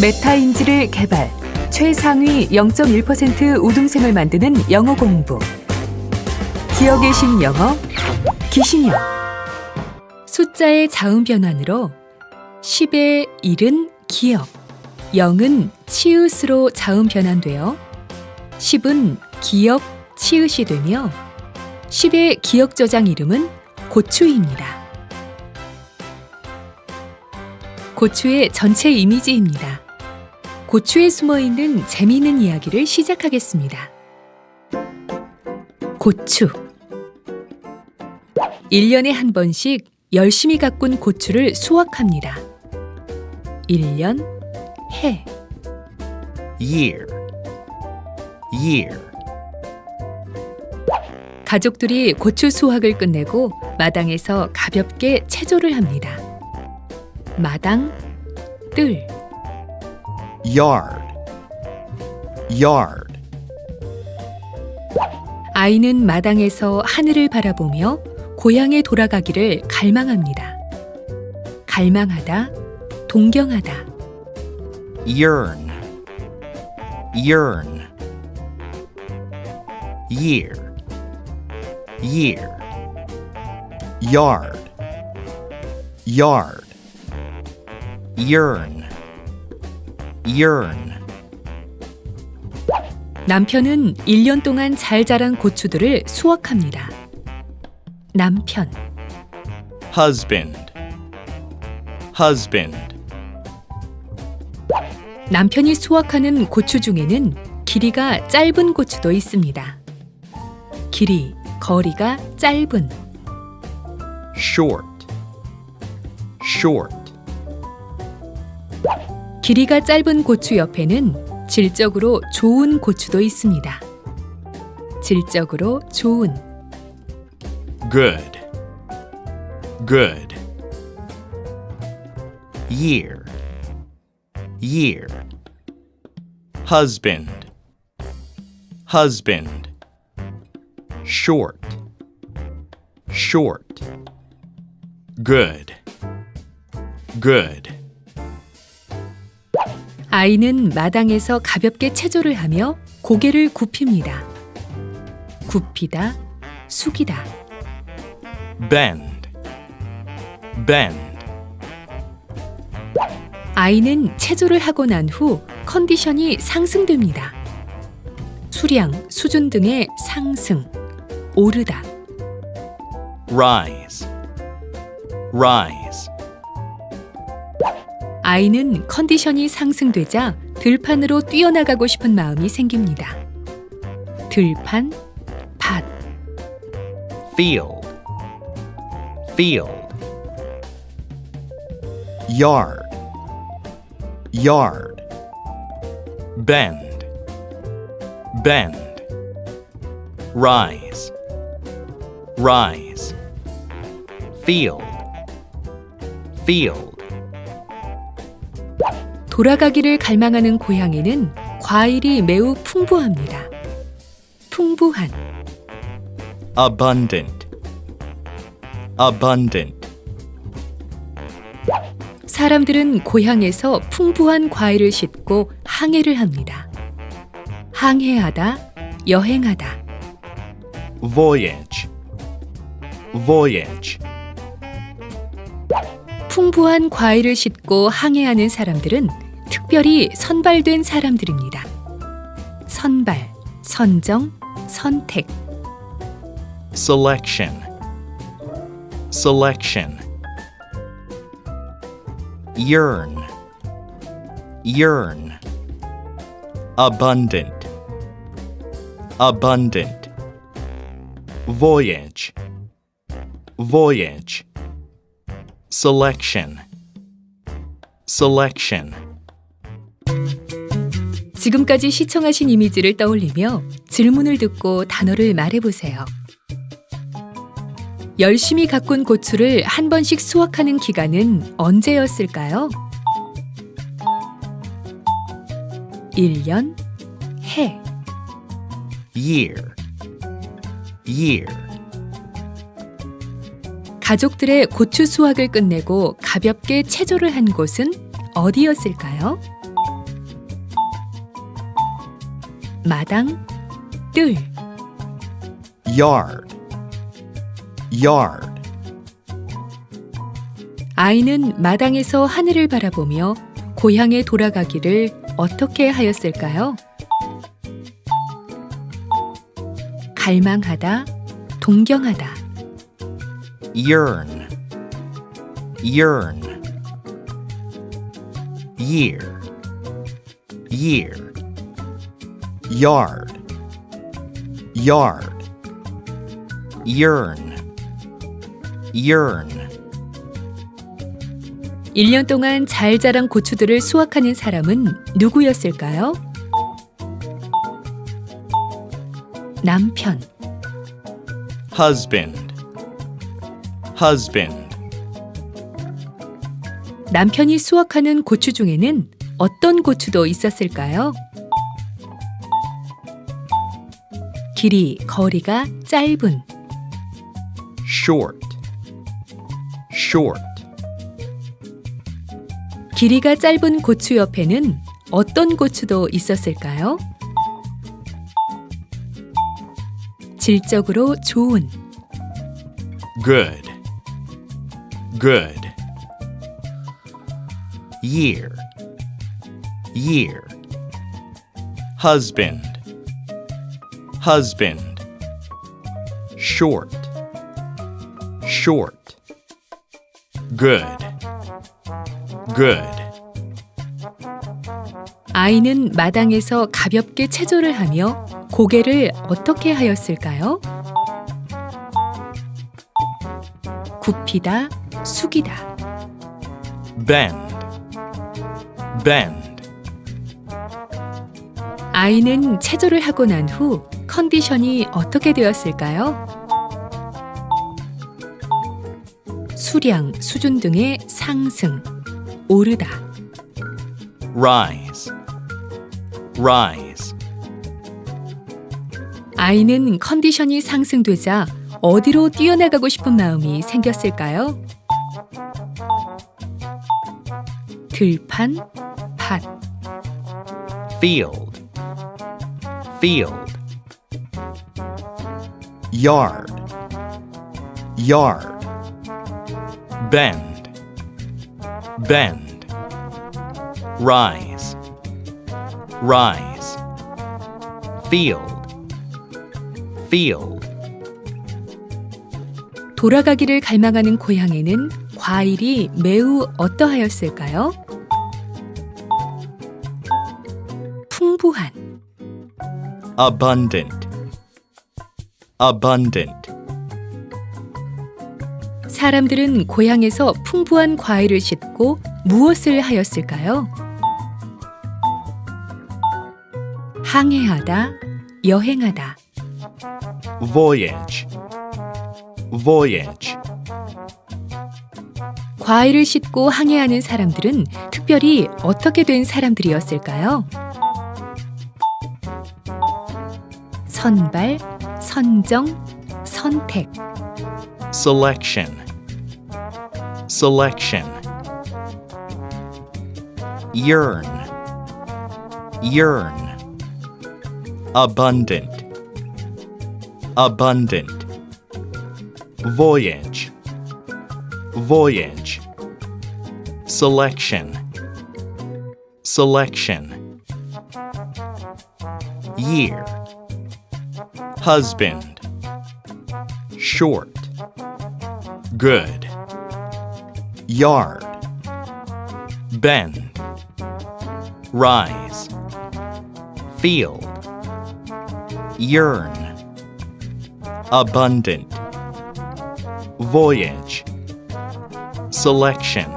메타인지를 개발, 최상위 0.1% 우등생을 만드는 영어 공부. 기억의 신 영어, 기신영. 숫자의 자음 변환으로 10의 1은 기억, 0은 치읓으로 자음 변환되어 10은 기억, 치읓이 되며 10의 기억 저장 이름은 고추입니다. 고추의 전체 이미지입니다. 고추에 숨어 있는 재미있는 이야기를 시작하겠습니다. 고추. 1년에 한 번씩 열심히 가꾼 고추를 수확합니다. 1년, 해, year, year, 가족들이 고추 수확을 끝내고 마당에서 가볍게 체조를 합니다. 마당, 뜰, yard, yard, 아이는 마당에서 하늘을 바라보며 고향에 돌아가기를 갈망합니다. 갈망하다, 동경하다, yearn, yearn, year, year, yard, yard, yearn, yearn, 남편은 1년 동안 잘 자란 고추들을 수확합니다. 남편, husband, husband, 남편이 수확하는 고추 중에는 길이가 짧은 고추도 있습니다. 길이, 거리가 짧은, short, short, 길이가 짧은 고추 옆에는 질적으로 좋은 고추도 있습니다. 질적으로 좋은, good, good, year, year, husband, husband, short, short, good, good, 아이는 마당에서 가볍게 체조를 하며 고개를 굽힙니다. 굽히다, 숙이다. bend, bend, 아이는 체조를 하고 난 후 컨디션이 상승됩니다. 수량, 수준 등의 상승, 오르다. rise, rise, 아이는 컨디션이 상승되자 들판으로 뛰어나가고 싶은 마음이 생깁니다. 들판, 밭, field, field, yard, yard, bend, bend, rise, rise, field, field, 돌아가기를 갈망하는 고향에는 과일이 매우 풍부합니다. 풍부한, abundant, abundant, 사람들은 고향에서 풍부한 과일을 싣고 항해를 합니다. 항해하다, 여행하다. voyage, voyage, 풍부한 과일을 싣고 항해하는 사람들은 특별히 선발된 사람들입니다. 선발, 선정, 선택. selection, selection, yearn, yearn, abundant, abundant, voyage, voyage, selection, selection. 지금까지 시청하신 이미지를 떠올리며 질문을 듣고 단어를 말해보세요. 열심히 가꾼 고추를 한 번씩 수확하는 기간은 언제였을까요? 1년, 해, year, year, 가족들의 고추 수확을 끝내고 가볍게 체조를 한 곳은 어디였을까요? 마당, 뜰, yard, yard, 아이는 마당에서 하늘을 바라보며 고향에 돌아가기를 어떻게 하였을까요? 갈망하다, 동경하다. yearn, yearn, year, year, yard, yard, yearn, yearn, 1년 동안 잘 자란 고추들을 수확하는 사람은 누구였을까요? 남편, husband, husband, 남편이 수확하는 고추 중에는 어떤 고추도 있었을까요? 길이, 거리가 짧은, short, short, 길이가 짧은 고추 옆에는 어떤 고추도 있었을까요? 질적으로 좋은, good, good, year, year, husband, husband, short, short, good, good. 아이는 마당에서 가볍게 체조를 하며 고개를 어떻게 하였을까요? 굽히다, 숙이다. bend, bend, 아이는 체조를 하고 난 후 컨디션이 어떻게 되었을까요? 수량, 수준 등의 상승, 오르다. rise, rise, 아이는 컨디션이 상승되자 어디로 뛰어나가고 싶은 마음이 생겼을까요? 들판, 밭, field, field, yard, yard, bend, bend, rise, rise, field, field, 돌아가기를 갈망하는 고향에는 과일이 매우 어떠하였을까요? 풍부한, abundant, abundant, 사람들은 고향에서 풍부한 과일을 싣고 무엇을 하였을까요? 항해하다, 여행하다. voyage, voyage, 과일을 싣고 항해하는 사람들은 특별히 어떻게 된 사람들이었을까요? 선발, 선정, 선택. selection, selection, yearn, yearn, abundant, abundant, voyage, voyage, selection, selection, year, husband, short, good, yard, bend, rise, field, yearn, abundant, voyage, selection,